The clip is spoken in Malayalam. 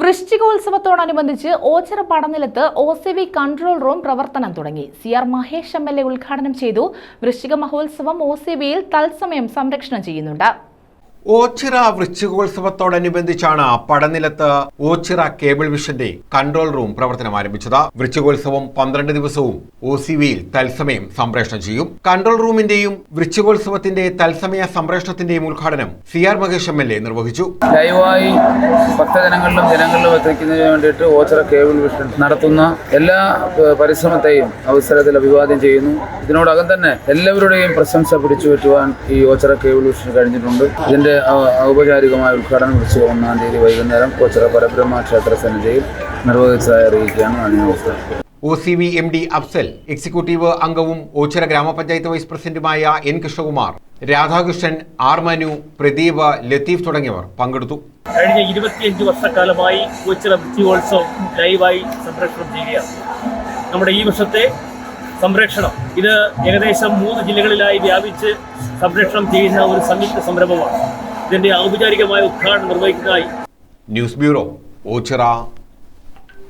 വൃശ്ചികോത്സവത്തോടനുബന്ധിച്ച് Ochira പടനിലത്ത് O C V control room പ്രവർത്തനം തുടങ്ങി. C R Mahesh M L A ഉദ്ഘാടനം ചെയ്തു. വൃശ്ചിക മഹോത്സവം ഒ സി വിയിൽ തത്സമയം സംരക്ഷണം ചെയ്യുന്നുണ്ട്. ഓച്ചിറ വൃശ്ചികോത്സവത്തോടനുബന്ധിച്ചാണ് പടനിലത്ത് ഓച്ചിറ കേബിൾ വിഷന്റെ കൺട്രോൾ റൂം പ്രവർത്തനം ആരംഭിച്ചത്. വൃശ്ചികോത്സവം പന്ത്രണ്ട് ദിവസവും ഒ സി വിയിൽ തത്സമയം സംപ്രേഷണം ചെയ്യും. കൺട്രോൾ റൂമിന്റെയും വൃശ്ചികോത്സവത്തിന്റെ തത്സമയ സംപ്രേഷണത്തിന്റെയും ഉദ്ഘാടനം C R Mahesh M L A നിർവഹിച്ചു. ലൈവായി ഭക്തജനങ്ങളിലും ജനങ്ങളിലും എത്തിക്കുന്നതിന് വേണ്ടിയിട്ട് ഓച്ചറ കേബിൾ വിഷൻ നടത്തുന്ന എല്ലാ പരിശ്രമത്തെയും അവസരത്തിൽ അഭിവാദ്യം ചെയ്യുന്നു. ഇതിനോടകം തന്നെ എല്ലാവരുടെയും പ്രശംസ പിടിച്ചുപറ്റുവാൻ ഈ ഓച്ചറ കേബിൾ വിഷൻ കഴിഞ്ഞിട്ടുണ്ട്. ഇതിന്റെ ഔപചാരികമായ ഉദ്ഘാടനം കുറിച്ച് ഒന്നാം തീയതി വൈകുന്നേരം ഓച്ചറ പരബ്രഹ്മ ക്ഷേത്ര സന്നിധിയിൽ നിർവഹിച്ചതായി അറിയിക്കുകയാണ് നമസ്കാരം O C V M D Afsal executive അംഗവും ഓച്ചിറ ഗ്രാമപഞ്ചായത്ത് വൈസ് പ്രസിഡന്റുമായ എൻ കൃഷ്ണകുമാർ രാധാകൃഷ്ണൻ ആർമനു പ്രദീപ ലത്തീഫ് തുടങ്ങിയവർ പങ്കെടുത്തു. കഴിഞ്ഞ ഇരുപത്തിയഞ്ച് വർഷക്കാലമായി കൊച്ചിറ വൃത്തിയോത്സവം ലൈവായി സംപ്രേഷണം ചെയ്യുകയാണ്. നമ്മുടെ ഈ വർഷത്തെ സംപ്രേഷണം ഇത് ഏകദേശം മൂന്ന് ജില്ലകളിലായി വ്യാപിച്ച് സംപ്രേഷണം ചെയ്യുന്ന ഒരു സംയുക്ത സംരംഭമാണ്. ഇതിന്റെ ഔപചാരികമായ ഉദ്ഘാടനം നിർവഹിക്കുന്നതായി ന്യൂസ് ബ്യൂറോ ഓച്ചിറ.